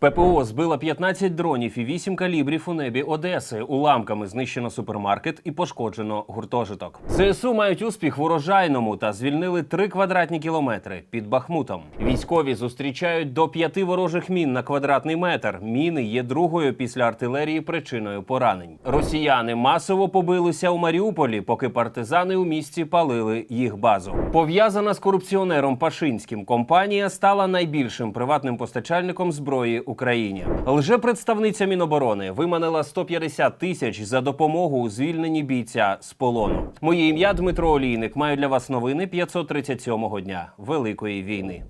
ППО збила 15 дронів і 8 калібрів у небі Одеси. Уламками знищено супермаркет і пошкоджено гуртожиток. ЗСУ мають успіх в урожайному та звільнили 3 квадратні кілометри під Бахмутом. Військові зустрічають до п'яти ворожих мін на квадратний метр. Міни є другою після артилерії причиною поранень. Росіяни масово побилися у Маріуполі, поки партизани у місті палили їх базу. Пов'язана з корупціонером Пашинським компанія стала найбільшим приватним постачальником зброї Україні. Лже-представниця Міноборони виманила 150 тисяч за допомогу у звільненні бійця з полону. Моє ім'я Дмитро Олійник. Маю для вас новини 537-го дня Великої війни.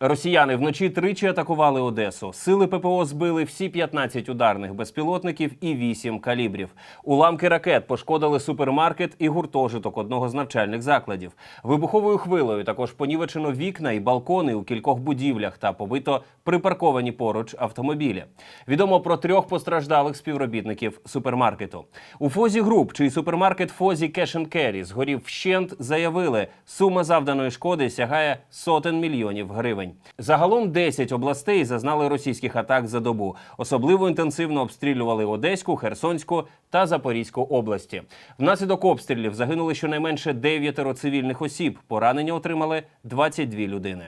Росіяни вночі тричі атакували Одесу. Сили ППО збили всі 15 ударних безпілотників і 8 калібрів. Уламки ракет пошкодили супермаркет і гуртожиток одного з навчальних закладів. Вибуховою хвилею також понівечено вікна і балкони у кількох будівлях та побито припарковані поруч автомобілі. Відомо про трьох постраждалих співробітників супермаркету. У Фозі Груп, чий супермаркет Фозі and Carry згорів вщент, заявили, сума завданої шкоди сягає сотень мільйонів гривень. Загалом 10 областей зазнали російських атак за добу. Особливо інтенсивно обстрілювали Одеську, Херсонську та Запорізьку області. Внаслідок обстрілів загинули щонайменше дев'ятеро цивільних осіб. Поранення отримали 22 людини.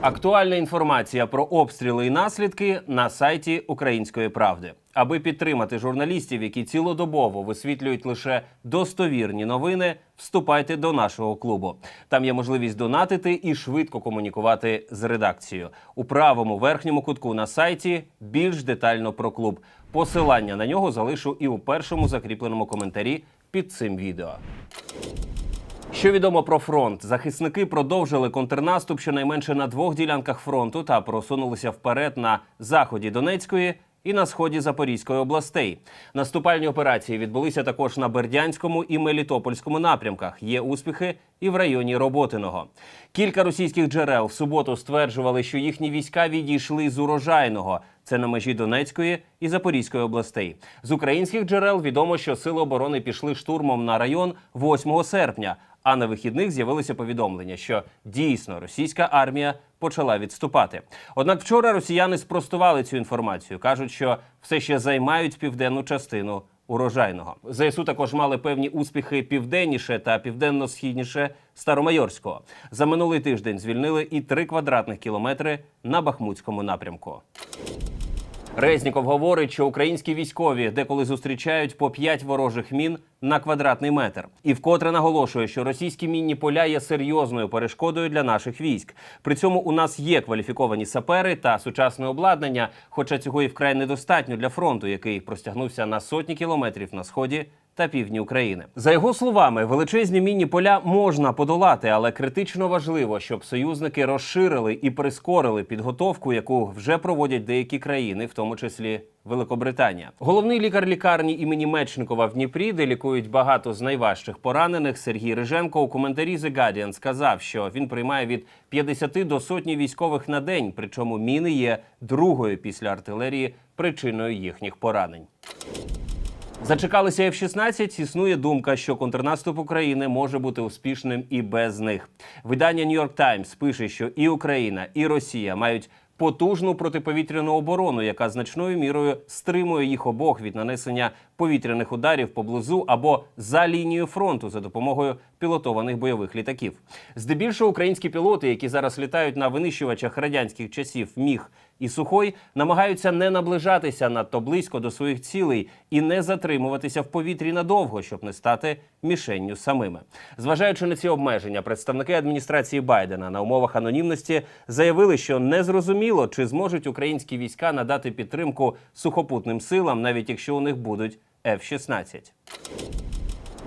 Актуальна інформація про обстріли і наслідки на сайті Української правди. Аби підтримати журналістів, які цілодобово висвітлюють лише достовірні новини, вступайте до нашого клубу. Там є можливість донатити і швидко комунікувати з редакцією. У правому верхньому кутку на сайті більш детально про клуб. Посилання на нього залишу і у першому закріпленому коментарі під цим відео. Що відомо про фронт? Захисники продовжили контрнаступ щонайменше на двох ділянках фронту та просунулися вперед на заході Донецької і на сході Запорізької областей. Наступальні операції відбулися також на Бердянському і Мелітопольському напрямках. Є успіхи і в районі Роботиного. Кілька російських джерел в суботу стверджували, що їхні війська відійшли з урожайного. Це на межі Донецької і Запорізької областей. З українських джерел відомо, що сили оборони пішли штурмом на район 8 серпня. А на вихідних з'явилися повідомлення, що дійсно російська армія почала відступати. Однак вчора росіяни спростували цю інформацію. кажуть, що все ще займають південну частину урожайного. ЗСУ також мали певні успіхи південніше та південно-східніше Старомайорського. За минулий тиждень звільнили і три квадратних кілометри на Бахмутському напрямку. Резніков говорить, що українські військові деколи зустрічають по 5 ворожих мін на квадратний метр, і вкотре наголошує, що російські мінні поля є серйозною перешкодою для наших військ. При цьому у нас є кваліфіковані сапери та сучасне обладнання, хоча цього і вкрай недостатньо для фронту, який простягнувся на сотні кілометрів на сході та півдні України. За його словами, величезні мінні поля можна подолати, але критично важливо, щоб союзники розширили і прискорили підготовку, яку вже проводять деякі країни, в тому числі Великобританія. Головний лікар лікарні імені Мечникова в Дніпрі, де лікують багато з найважчих поранених, Сергій Риженко у коментарі The Guardian сказав, що він приймає від 50 до сотні військових на день, причому міни є другою після артилерії причиною їхніх поранень. Зачекалися F-16, Існує думка, що контрнаступ України може бути успішним і без них. Видання New York Times пише, що і Україна, і Росія мають потужну протиповітряну оборону, яка значною мірою стримує їх обох від нанесення повітряних ударів поблизу або за лінією фронту за допомогою пілотованих бойових літаків. Здебільшого українські пілоти, які зараз літають на винищувачах радянських часів міг і сухой, намагаються не наближатися надто близько до своїх цілей і не затримуватися в повітрі надовго, щоб не стати мішенню самими. Зважаючи на ці обмеження, представники адміністрації Байдена на умовах анонімності заявили, що не зрозуміло, чи зможуть українські війська надати підтримку сухопутним силам, навіть якщо у них будуть F-16.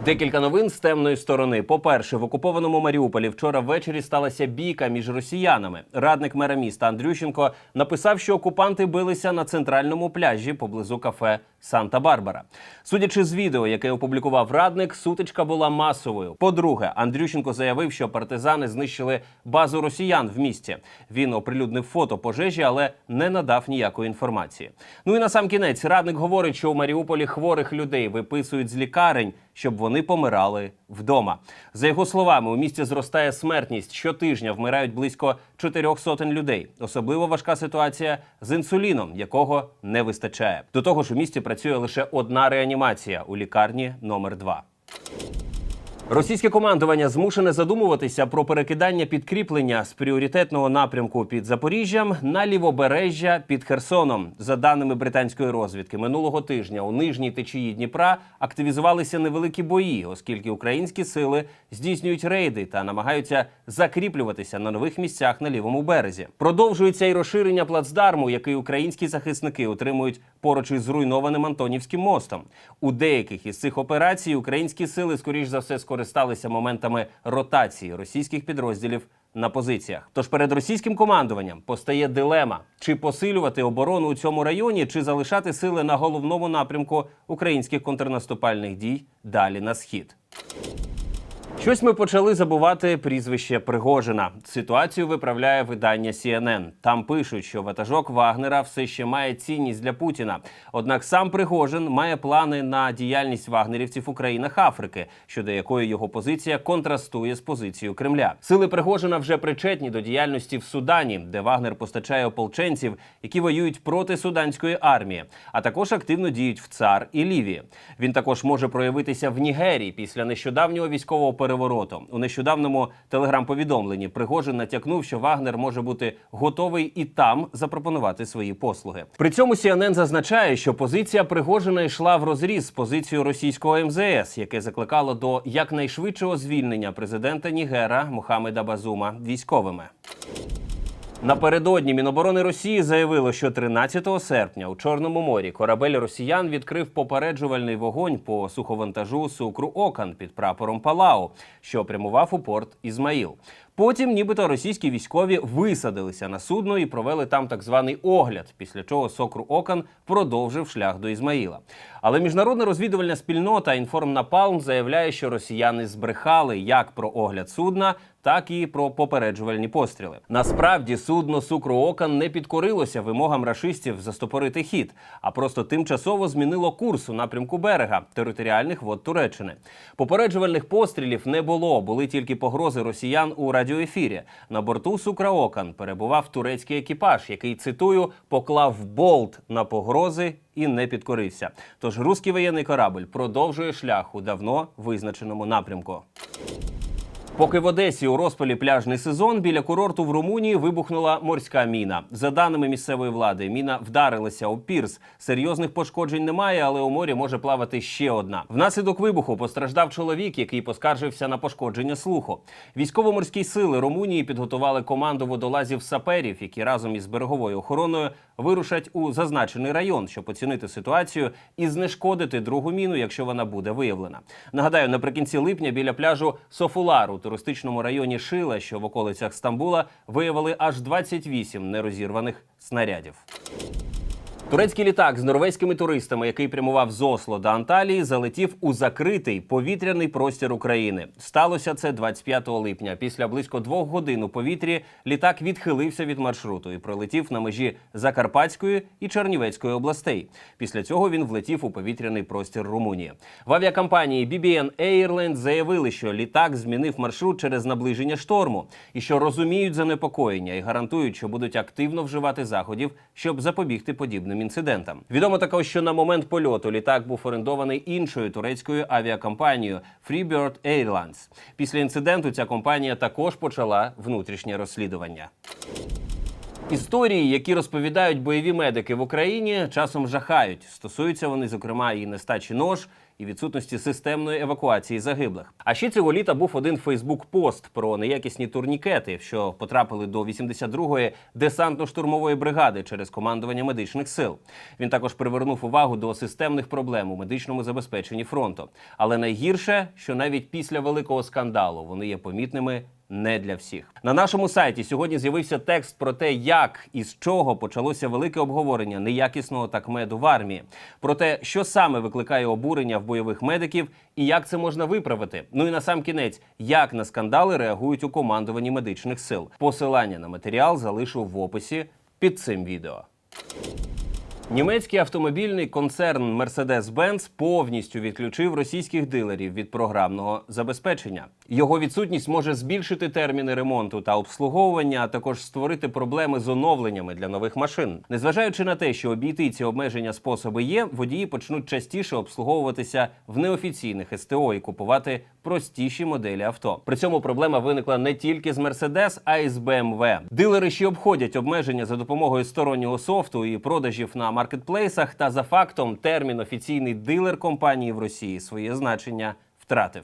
Декілька новин з темної сторони. По-перше, в окупованому Маріуполі вчора ввечері сталася бійка між росіянами. Радник мера міста Андрющенко написав, що окупанти билися на центральному пляжі поблизу кафе Санта-Барбара. Судячи з відео, яке опублікував радник, сутичка була масовою. По-друге, Андрющенко заявив, що партизани знищили базу росіян в місті. Він оприлюднив фото пожежі, але не надав ніякої інформації. Ну і на сам кінець радник говорить, що у Маріуполі хворих людей виписують з лікарень, щоб вони помирали вдома. За його словами, у місті зростає смертність. Щотижня вмирають близько чотирьох сотень людей. Особливо важка ситуація з інсуліном, якого не вистачає. До того ж, у місті працює лише одна реанімація у лікарні номер 2 Російське командування змушене задумуватися про перекидання підкріплення з пріоритетного напрямку під Запоріжжям на лівобережжя під Херсоном. За даними британської розвідки, минулого тижня у нижній течії Дніпра активізувалися невеликі бої, оскільки українські сили здійснюють рейди та намагаються закріплюватися на нових місцях на лівому березі. Продовжується і розширення плацдарму, який українські захисники отримують поруч із зруйнованим Антонівським мостом. У деяких із цих операцій українські сили, скоріш за все, скористалися моментами ротації російських підрозділів на позиціях. Тож перед російським командуванням постає дилема: чи посилювати оборону у цьому районі, чи залишати сили на головному напрямку українських контрнаступальних дій далі на схід. Щось ми почали забувати прізвище Пригожина. Ситуацію виправляє видання CNN. Там пишуть, що ватажок Вагнера все ще має цінність для Путіна. Однак сам Пригожин має плани на діяльність вагнерівців у країнах Африки, щодо якої його позиція контрастує з позицією Кремля. Сили Пригожина вже причетні до діяльності в Судані, де Вагнер постачає ополченців, які воюють проти суданської армії, а також активно діють в ЦАР і Лівії. Він також може проявитися в Нігерії після нещодавнього військового перевороту. У нещодавному телеграм-повідомленні Пригожин натякнув, що Вагнер може бути готовий і там запропонувати свої послуги. При цьому CNN зазначає, що позиція Пригожина йшла в розріз з позицією російського МЗС, яке закликало до якнайшвидшого звільнення президента Нігера Мухаммеда Базума військовими. Напередодні Міноборони Росії заявило, що 13 серпня у Чорному морі корабель росіян відкрив попереджувальний вогонь по суховантажу сукру Окан під прапором Палау, що прямував у порт Ізмаїл. Потім, нібито російські військові висадилися на судно і провели там так званий огляд, після чого Сокру Окан продовжив шлях до Ізмаїла. Але міжнародна розвідувальна спільнота Інформнапалм заявляє, що росіяни збрехали як про огляд судна, так і про попереджувальні постріли. Насправді судно Сукру Окан не підкорилося вимогам рашистів застопорити хід, а просто тимчасово змінило курс у напрямку берега територіальних вод Туреччини. Попереджувальних пострілів не було, були тільки погрози росіян у радіоефірі. На борту Сукра Окан перебував турецький екіпаж, який цитую поклав болт на погрози. І не підкорився. Тож руський воєнний корабль продовжує шлях у давно визначеному напрямку. Поки в Одесі у розпалі пляжний сезон біля курорту в Румунії вибухнула морська міна. За даними місцевої влади, міна вдарилася у пірс. Серйозних пошкоджень немає, але у морі може плавати ще одна. Внаслідок вибуху постраждав чоловік, який поскаржився на пошкодження слуху. Військово-морські сили Румунії підготували команду водолазів саперів, які разом із береговою охороною вирушать у зазначений район, щоб оцінити ситуацію і знешкодити другу міну, якщо вона буде виявлена. Нагадаю, наприкінці липня біля пляжу Софулар у туристичному районі Шила, що в околицях Стамбула, виявили аж 28 нерозірваних снарядів. Турецький літак з норвезькими туристами, який прямував з Осло до Анталії, залетів у закритий повітряний простір України. Сталося це 25 липня. Після близько двох годин у повітрі літак відхилився від маршруту і пролетів на межі Закарпатської і Чернівецької областей. Після цього він влетів у повітряний простір Румунії. В авіакомпанії BBN Airlines заявили, що літак змінив маршрут через наближення шторму і що розуміють занепокоєння і гарантують, що будуть активно вживати заходів, щоб запобігти подібним інцидентам. Відомо також, що на момент польоту літак був орендований іншою турецькою авіакомпанією Freebird Airlines. Після інциденту ця компанія також почала внутрішнє розслідування. Історії, які розповідають бойові медики в Україні, часом жахають. Стосуються вони, зокрема, і нестачі нож, і відсутності системної евакуації загиблих. А ще цього літа був один Фейсбук-пост про неякісні турнікети, що потрапили до 82-ї десантно-штурмової бригади через командування медичних сил. Він також привернув увагу до системних проблем у медичному забезпеченні фронту. Але найгірше, що навіть після великого скандалу вони є помітними не для всіх. На нашому сайті сьогодні з'явився текст про те, як і з чого почалося велике обговорення неякісного такмеду в армії, про те, що саме викликає обурення в бойових медиків і як це можна виправити. Ну і на сам кінець, як на скандали реагують у командуванні медичних сил. Посилання на матеріал залишу в описі під цим відео. Німецький автомобільний концерн Mercedes-Benz повністю відключив російських дилерів від програмного забезпечення. Його відсутність може збільшити терміни ремонту та обслуговування, а також створити проблеми з оновленнями для нових машин. Незважаючи на те, що обійти ці обмеження способи є, водії почнуть частіше обслуговуватися в неофіційних СТО і купувати простіші моделі авто. При цьому проблема виникла не тільки з Mercedes, а й з BMW. Дилери ще обходять обмеження за допомогою стороннього софту і продажів на маркетплейсах. Та за фактом термін офіційний дилер компанії в Росії своє значення втратив.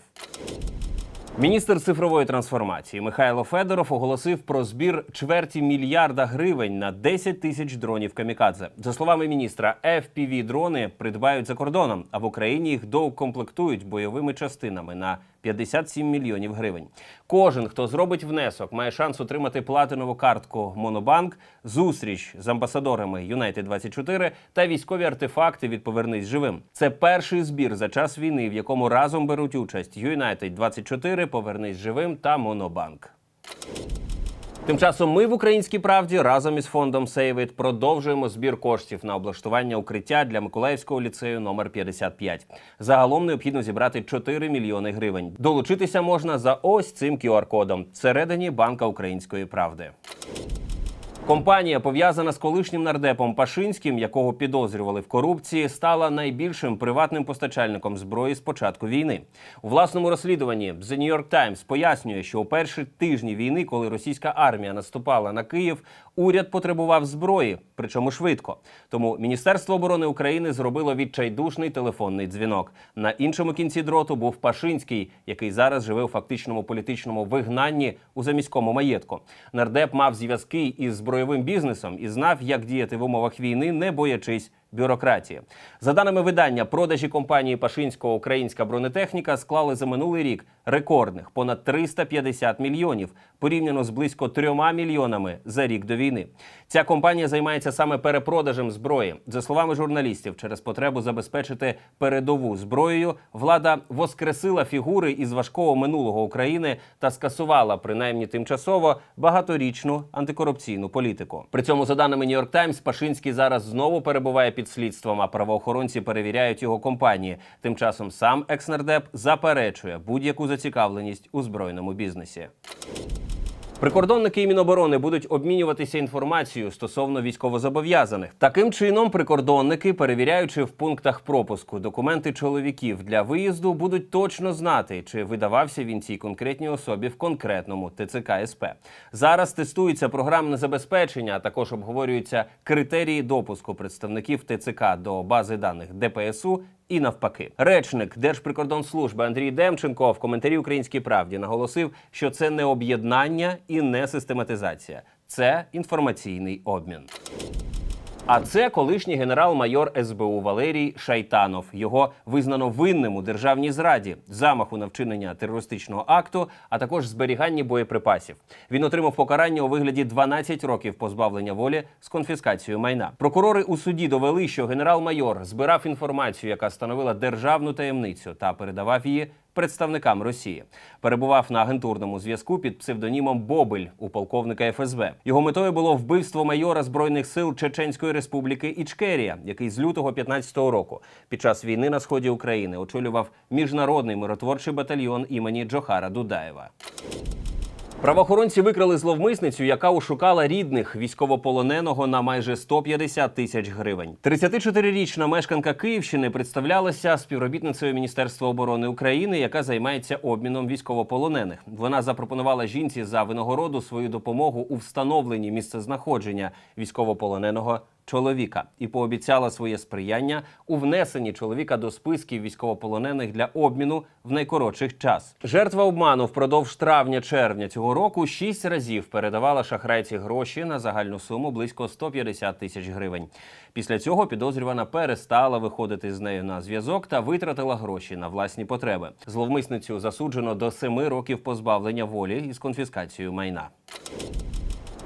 Міністр цифрової трансформації Михайло Федоров оголосив про збір чверті мільярда гривень на 10 тисяч дронів камікадзе. За словами міністра, fpv дрони придбають за кордоном, а в Україні їх доукомплектують бойовими частинами на 57 мільйонів гривень. Кожен, хто зробить внесок, має шанс отримати платинову картку Монобанк, зустріч з амбасадорами Юнайтед 24 та військові артефакти від Повернись живим. Це перший збір за час війни, в якому разом беруть участь Юнайтед 24 Повернись живим та Монобанк. Тим часом ми в українській правді разом із фондом It продовжуємо збір коштів на облаштування укриття для Миколаївського ліцею номер 55. Загалом необхідно зібрати 4 мільйони гривень. Долучитися можна за ось цим QR-кодом всередині банка української правди. Компанія, пов'язана з колишнім нардепом Пашинським, якого підозрювали в корупції, стала найбільшим приватним постачальником зброї з початку війни. У власному розслідуванні The New York Times пояснює, що у перші тижні війни, коли російська армія наступала на Київ, уряд потребував зброї, причому швидко. Тому Міністерство оборони України зробило відчайдушний телефонний дзвінок. На іншому кінці дроту був Пашинський, який зараз живе у фактичному політичному вигнанні у заміському маєтку. Нардеп мав зв'язки із збройовим бізнесом і знав, як діяти в умовах війни, не боячись бюрократії. За даними видання, продажі компанії Пашинського українська бронетехніка склали за минулий рік рекордних понад 350 мільйонів порівняно з близько трьома мільйонами за рік до війни. Ця компанія займається саме перепродажем зброї. За словами журналістів, через потребу забезпечити передову зброєю, влада воскресила фігури із важкого минулого України та скасувала принаймні тимчасово багаторічну антикорупційну політику. При цьому, за даними York Times, Пашинський зараз знову перебуває під слідством, а правоохоронці перевіряють його компанії. Тим часом сам екснардеп заперечує будь-яку зацікавленість у збройному бізнесі. Прикордонники і Міноборони будуть обмінюватися інформацією стосовно військовозобов'язаних. Таким чином, прикордонники, перевіряючи в пунктах пропуску документи чоловіків для виїзду, будуть точно знати, чи видавався він цій конкретній особі в конкретному ТЦК СП. Зараз тестується програмне забезпечення, а також обговорюються критерії допуску представників ТЦК до бази даних ДПСУ і навпаки, речник Держприкордонслужби Андрій Демченко в коментарі Українській правді наголосив, що це не об'єднання і не систематизація, це інформаційний обмін. А це колишній генерал-майор СБУ Валерій Шайтанов. Його визнано винним у державній зраді, замаху на вчинення терористичного акту, а також зберіганні боєприпасів. Він отримав покарання у вигляді 12 років позбавлення волі з конфіскацією майна. Прокурори у суді довели, що генерал-майор збирав інформацію, яка становила державну таємницю, та передавав її представникам Росії. Перебував на агентурному зв'язку під псевдонімом Бобель у полковника ФСБ. Його метою було вбивство майора збройних сил Чеченської республіки Ічкерія, який з лютого 15-го року під час війни на сході України очолював міжнародний миротворчий батальйон імені Джохара Дудаєва. Правоохоронці викрали зловмисницю, яка ушукала рідних військовополоненого на майже 150 тисяч гривень. 34-річна мешканка Київщини представлялася співробітницею Міністерства оборони України, яка займається обміном військовополонених. Вона запропонувала жінці за винагороду свою допомогу у встановленні місцезнаходження військовополоненого чоловіка і пообіцяла своє сприяння у внесенні чоловіка до списків військовополонених для обміну в найкоротший час. Жертва обману впродовж травня-червня цього року шість разів передавала шахрайці гроші на загальну суму близько 150 тисяч гривень. Після цього підозрювана перестала виходити з нею на зв'язок та витратила гроші на власні потреби. Зловмисницю засуджено до семи років позбавлення волі із конфіскацією майна.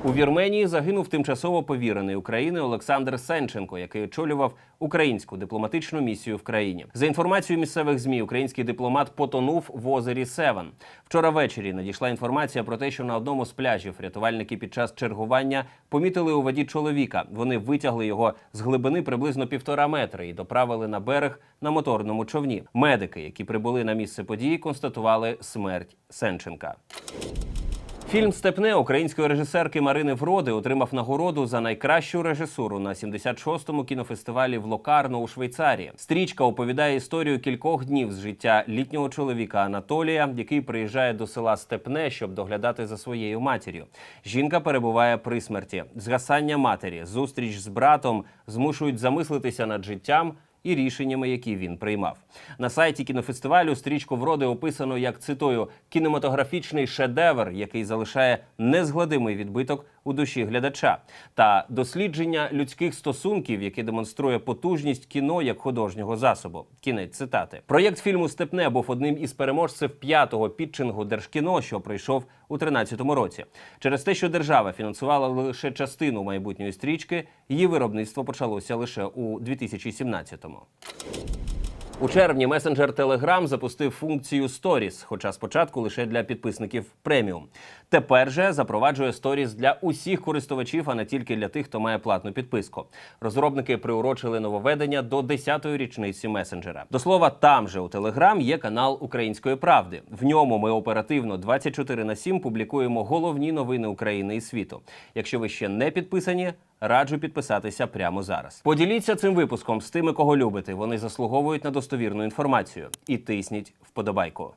У Вірменії загинув тимчасово повірений України Олександр Сенченко, який очолював українську дипломатичну місію в країні. За інформацією місцевих змі, український дипломат потонув в озері Севен. Вчора ввечері надійшла інформація про те, що на одному з пляжів рятувальники під час чергування помітили у воді чоловіка. Вони витягли його з глибини приблизно півтора метри і доправили на берег на моторному човні. Медики, які прибули на місце події, констатували смерть Сенченка. Фільм Степне української режисерки Марини Вроди отримав нагороду за найкращу режисуру на 76-му кінофестивалі в Локарно у Швейцарії. Стрічка оповідає історію кількох днів з життя літнього чоловіка Анатолія, який приїжджає до села Степне, щоб доглядати за своєю матір'ю. Жінка перебуває при смерті. Згасання матері, зустріч з братом змушують замислитися над життям і рішеннями, які він приймав. На сайті кінофестивалю стрічку вроди описано як цитую кінематографічний шедевр, який залишає незгладимий відбиток у душі глядача, та дослідження людських стосунків, яке демонструє потужність кіно як художнього засобу. Кінець цитати. Проєкт фільму Степне був одним із переможців п'ятого підчингу Держкіно, що пройшов у 2013 році. Через те, що держава фінансувала лише частину майбутньої стрічки, її виробництво почалося лише у 2017-му. У червні месенджер Telegram запустив функцію Stories, хоча спочатку лише для підписників преміум. Тепер же запроваджує Stories для усіх користувачів, а не тільки для тих, хто має платну підписку. Розробники приурочили нововведення до 10-ї річниці месенджера. До слова, там же у Telegram є канал Української правди. В ньому ми оперативно 24 на 7 публікуємо головні новини України і світу. Якщо ви ще не підписані. Раджу підписатися прямо зараз. Поділіться цим випуском з тими, кого любите. Вони заслуговують на достовірну інформацію. І тисніть вподобайку.